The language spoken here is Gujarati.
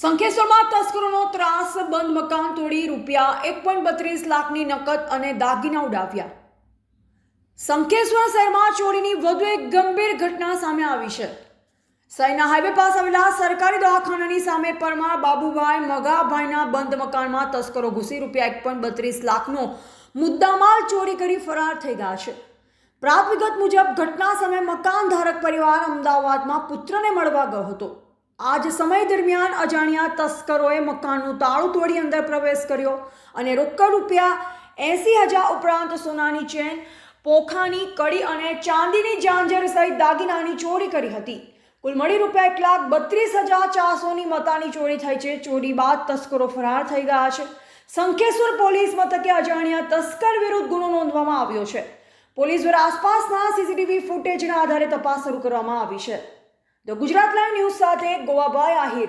સંખેશ્વરમાં તસ્કરોનો ત્રાસ બંધ મકાન તોડી રૂપિયા એક પોઈન્ટ બત્રીસ લાખની નકદ અને દાગીના ઉડાવ્યા. સંખેશ્વર શહેરમાં ચોરીની વધુ એક ગંભીર ઘટના સામે આવી છે. શહેરના હાઈવે પાસે આવેલા સરકારી દવાખાનાની સામે પરમાર બાબુભાઈ મગાભાઈના બંધ મકાનમાં તસ્કરો ઘૂસી રૂપિયા એક પોઈન્ટ બત્રીસ લાખનો મુદ્દામાલ ચોરી કરી ફરાર થઈ ગયા છે. પ્રાપ્ત વિગત મુજબ, ઘટના સમયે મકાન ધારક પરિવાર અમદાવાદમાં પુત્રને મળવા ગયો હતો. આ જ સમય દરમિયાન અજાણ્યા તસ્કરોએ મકાનનું તાળું તોડી અંદર પ્રવેશ કર્યો અને રોકડ રૂપિયા એંસી હજાર ઉપરાંત સોનાની ચેન, પોખાની કડી અને ચાંદીની જાંજર સહિત દાગીનાની ચોરી કરી હતી. કુલ મળી રૂપિયા એક લાખ બત્રીસ હજાર ચારસોની મતાની ચોરી થઈ છે. ચોરી બાદ તસ્કરો ફરાર થઈ ગયા છે. સંખેશ્વર પોલીસ મથકે અજાણ્યા તસ્કર વિરુદ્ધ ગુનો નોંધવામાં આવ્યો છે. પોલીસ દ્વારા આસપાસના સીસીટીવી ફૂટેજના આધારે તપાસ શરૂ કરવામાં આવી છે. ધ ગુજરાત લાઈવ ન્યૂઝ સાથે ગોવાભાઈ આહિર.